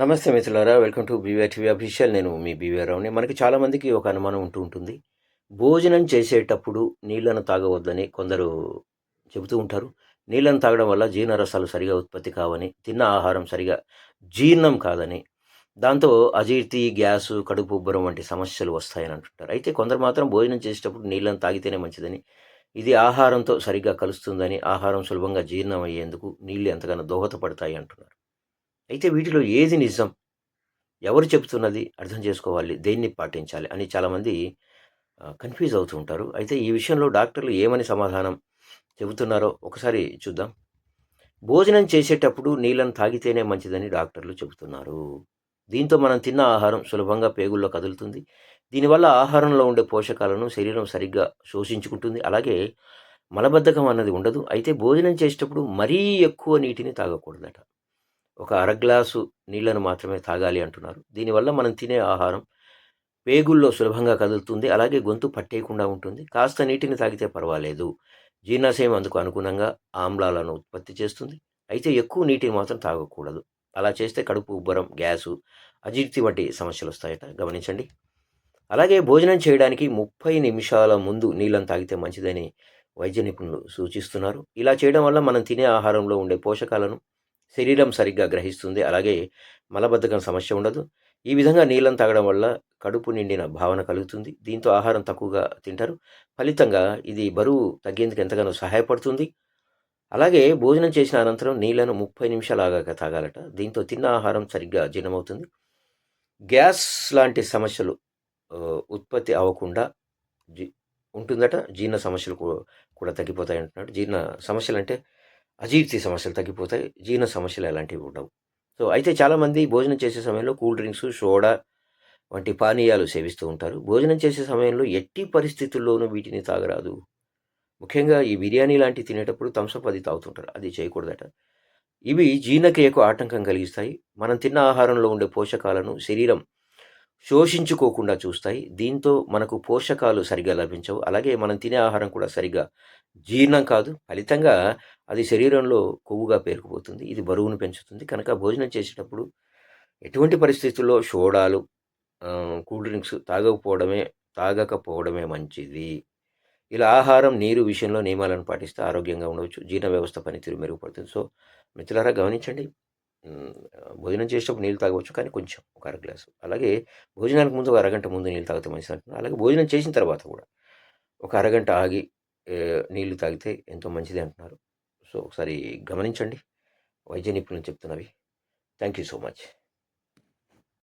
నమస్తే మిత్రులారా welcome to BVR TV official. నేను మీ బీవీఆర్ రావుని మనకి చాలామందికి ఒక అనుమానం ఉంటూ ఉంటుంది. భోజనం చేసేటప్పుడు నీళ్ళను తాగవద్దని కొందరు చెబుతూ ఉంటారు. నీళ్ళను తాగడం వల్ల జీర్ణరసాలు సరిగా ఉత్పత్తి కావని తిన్న ఆహారం సరిగా జీర్ణం కాదని దాంతో అజీర్తి గ్యాసు కడుపు ఉబ్బరం వంటి సమస్యలు వస్తాయని అంటుంటారు. అయితే కొందరు మాత్రం భోజనం చేసేటప్పుడు నీళ్ళను తాగితేనే మంచిదని ఇది ఆహారంతో సరిగ్గా కలుస్తుందని ఆహారం సులభంగా జీర్ణం అయ్యేందుకు నీళ్ళు ఎంతగానో దోహదపడతాయి అంటున్నారు. అయితే వీటిలో ఏది నిజం? ఎవరు చెబుతున్నది అర్థం చేసుకోవాలి దేన్ని పాటించాలి అని చాలామంది కన్ఫ్యూజ్ అవుతూ ఉంటారు. అయితే ఈ విషయంలో డాక్టర్లు ఏమని సమాధానం చెబుతున్నారో ఒకసారి చూద్దాం. భోజనం చేసేటప్పుడు నీళ్ళను తాగితేనే మంచిదని డాక్టర్లు చెబుతున్నారు. దీంతో మనం తిన్న ఆహారం సులభంగా పేగుల్లో కదులుతుంది. దీనివల్ల ఆహారంలో ఉండే పోషకాలను శరీరం సరిగ్గా శోషించుకుంటుంది. అలాగే మలబద్ధకం అన్నది ఉండదు. అయితే భోజనం చేసేటప్పుడు మరీ ఎక్కువ నీటిని తాగకూడదట. ఒక అర గ్లాసు నీళ్ళను మాత్రమే తాగాలి అంటున్నారు. దీనివల్ల మనం తినే ఆహారం పేగుల్లో సులభంగా కదులుతుంది అలాగే గొంతు పట్టేయకుండా ఉంటుంది. కాస్త నీటిని తాగితే పర్వాలేదు. జీర్ణాశయం అందుకు అనుగుణంగా ఆమ్లాలను ఉత్పత్తి చేస్తుంది. అయితే ఎక్కువ నీటిని మాత్రం తాగకూడదు. అలా చేస్తే కడుపు ఉబ్బరం గ్యాసు అజీర్తి వంటి సమస్యలు వస్తాయట. గమనించండి. అలాగే భోజనం చేయడానికి ముప్పై నిమిషాల ముందు నీళ్ళని తాగితే మంచిదని వైద్య నిపుణులు సూచిస్తున్నారు. ఇలా చేయడం వల్ల మనం తినే ఆహారంలో ఉండే పోషకాలను శరీరం సరిగ్గా గ్రహిస్తుంది. అలాగే మలబద్ధకం సమస్య ఉండదు. ఈ విధంగా నీళ్ళని తాగడం వల్ల కడుపు నిండిన భావన కలుగుతుంది. దీంతో ఆహారం తక్కువగా తింటారు. ఫలితంగా ఇది బరువు తగ్గేందుకు ఎంతగానో సహాయపడుతుంది. అలాగే భోజనం చేసిన అనంతరం నీళ్ళను ముప్పై నిమిషాలు తాగాలట. దీంతో తిన్న ఆహారం సరిగ్గా జీర్ణమవుతుంది. గ్యాస్ లాంటి సమస్యలు ఉత్పత్తి అవ్వకుండా జీ ఉంటుందట. జీర్ణ సమస్యలు కూడా తగ్గిపోతాయి అంటున్నాడు జీర్ణ సమస్యలు అంటే అజీర్తి సమస్యలు తగ్గిపోతాయి జీర్ణ సమస్యలు ఎలాంటివి ఉండవు. సో అయితే చాలామంది భోజనం చేసే సమయంలో కూల్ డ్రింక్స్ సోడా వంటి పానీయాలు సేవిస్తూ ఉంటారు. భోజనం చేసే సమయంలో ఎట్టి పరిస్థితుల్లోనూ వీటిని తాగరాదు. ముఖ్యంగా ఈ బిర్యానీ లాంటివి తినేటప్పుడు థమ్సప్ అది తాగుతుంటారు. అది చేయకూడదట. ఇవి జీర్ణక్రియకు ఆటంకం కలిగిస్తాయి. మనం తిన్న ఆహారంలో ఉండే పోషకాలను శరీరం శోషించుకోకుండా చూస్తాయి. దీంతో మనకు పోషకాలు సరిగా లభించవు. అలాగే మనం తినే ఆహారం కూడా సరిగా జీర్ణం కాదు. ఫలితంగా అది శరీరంలో కొవ్వుగా పేరుకుపోతుంది. ఇది బరువును పెంచుతుంది. కనుక భోజనం చేసేటప్పుడు ఎటువంటి పరిస్థితుల్లో సోడాలు కూల్ డ్రింక్స్ తాగకపోవడమే తాగకపోవడమే మంచిది. ఇలా ఆహారం నీరు విషయంలో నియమాలను పాటిస్తే ఆరోగ్యంగా ఉండవచ్చు. జీర్ణ వ్యవస్థ పనితీరు మెరుగుపడుతుంది. సో మిత్రులారా గమనించండి. భోజనం చేసేటప్పుడు నీళ్ళు తాగవచ్చు కానీ కొంచెం ఒక అర గ్లాసు. అలాగే భోజనానికి ముందు ఒక అరగంట ముందు నీళ్ళు తాగితే మంచిది అంటున్నారు అలాగే భోజనం చేసిన తర్వాత కూడా ఒక అరగంట ఆగి నీళ్ళు తాగితే ఎంతో మంచిది అంటున్నారు. సో ఒకసారి గమనించండి. వైద్య నిపుణులు చెప్తున్నవి. Thank you so much.